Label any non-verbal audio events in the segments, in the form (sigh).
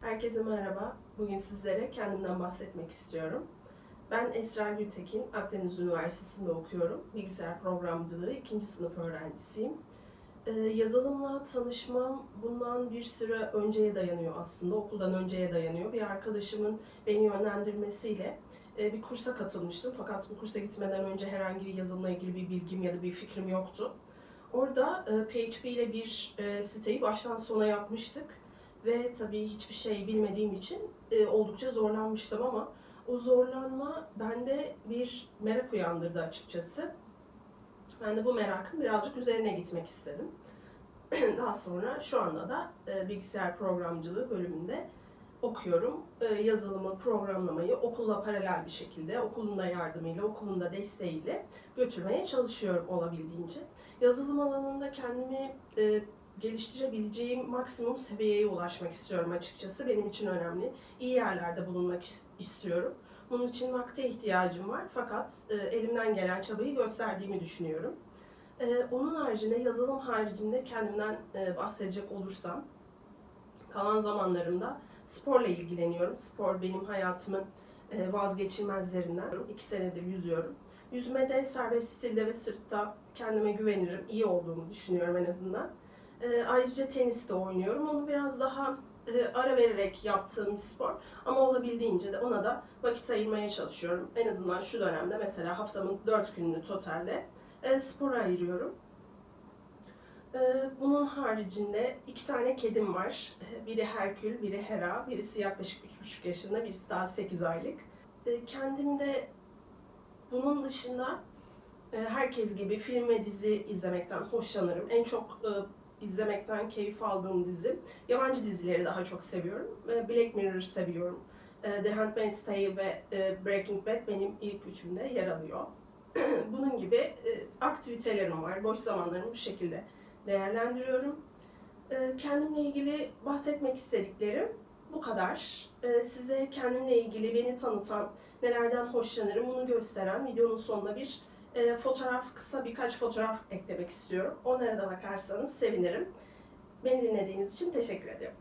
Herkese merhaba. Bugün sizlere kendimden bahsetmek istiyorum. Ben Esra Gültekin, Akdeniz Üniversitesi'nde okuyorum. Bilgisayar programcılığı ikinci sınıf öğrencisiyim. Ee, yazılımla tanışmam bundan bir süre önceye dayanıyor aslında, okuldan önceye dayanıyor. Bir arkadaşımın beni yönlendirmesiyle e, bir kursa katılmıştım. Fakat bu kursa gitmeden önce herhangi bir yazılımla ilgili bir bilgim ya da bir fikrim yoktu. Orada e, PHP ile bir e, siteyi baştan sona yapmıştık ve tabii hiçbir şey bilmediğim için e, oldukça zorlanmıştım ama o zorlanma bende bir merak uyandırdı açıkçası. Ben de bu merakın birazcık üzerine gitmek istedim. (clears throat) Daha sonra şu anda da e, bilgisayar programcılığı bölümünde okuyorum. E, yazılımı, programlamayı okulla paralel bir şekilde, okulun da yardımıyla, okulun da desteğiyle götürmeye çalışıyorum olabildiğince. Yazılım alanında kendimi e, geliştirebileceğim maksimum seviyeye ulaşmak istiyorum açıkçası. Benim için önemli. İyi yerlerde bulunmak is- istiyorum. Bunun için vakte ihtiyacım var fakat e, elimden gelen çabayı gösterdiğimi düşünüyorum. E, onun haricinde, yazılım haricinde kendimden e, bahsedecek olursam, kalan zamanlarımda sporla ilgileniyorum. Spor benim hayatımın e, vazgeçilmezlerinden. İki senedir yüzüyorum. Yüzmede serbest stilde ve sırtta kendime güvenirim. iyi olduğumu düşünüyorum en azından. E, ayrıca tenis de oynuyorum. Onu biraz daha e, ara vererek yaptığım bir spor. Ama olabildiğince de ona da vakit ayırmaya çalışıyorum. En azından şu dönemde mesela haftamın 4 gününü totalde e, spora ayırıyorum. E, bunun haricinde iki tane kedim var. E, Biri Herkül, biri Hera. Birisi yaklaşık 3,5 yaşında, birisi daha 8 aylık. E, kendim de bunun dışında herkes gibi film ve dizi izlemekten hoşlanırım. En çok izlemekten keyif aldığım dizi. Yabancı dizileri daha çok seviyorum. Black Mirror seviyorum. E, The Handmaid's Tale ve e, Breaking Bad benim ilk üçümde yer alıyor. (clears throat) Bunun gibi e, aktivitelerim var. Boş zamanlarımı bu şekilde değerlendiriyorum. E, Kendimle ilgili bahsetmek istediklerim bu kadar. Size kendimle ilgili beni tanıtan, nelerden hoşlanırım bunu gösteren videonun sonunda bir e, fotoğraf, kısa birkaç fotoğraf eklemek istiyorum. Onlara da bakarsanız sevinirim. Beni dinlediğiniz için teşekkür ediyorum.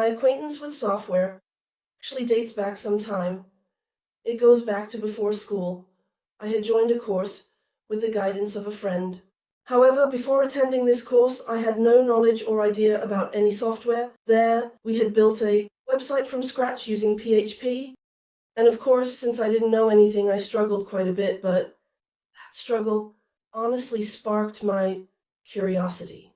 My acquaintance with software actually dates back some time. It goes back to before school. I had joined a course with the guidance of a friend. However, before attending this course, I had no knowledge or idea about any software. There, we had built a website from scratch using PHP. And of course, since I didn't know anything, I struggled quite a bit, but that struggle honestly sparked my curiosity.